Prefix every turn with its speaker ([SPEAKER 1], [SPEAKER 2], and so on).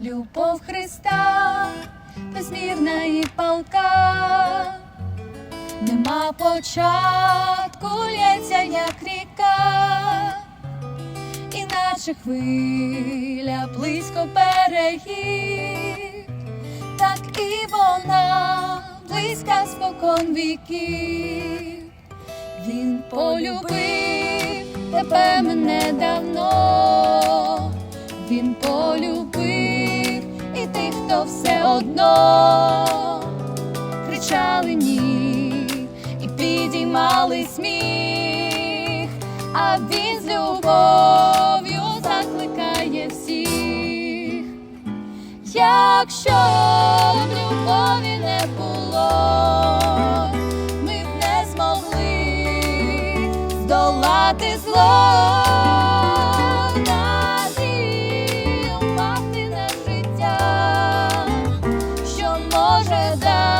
[SPEAKER 1] любов Христа, безмірна і палка, нема початку, лється, як ріка, іначе хвиля близько берегів, так і вона близька спокон віків. Він полюбив тебе мене давно, одно кричали ні і підіймали сміх, а він з любов'ю закликає всіх. Якщо б любові не було, ми б не змогли здолати зло. together.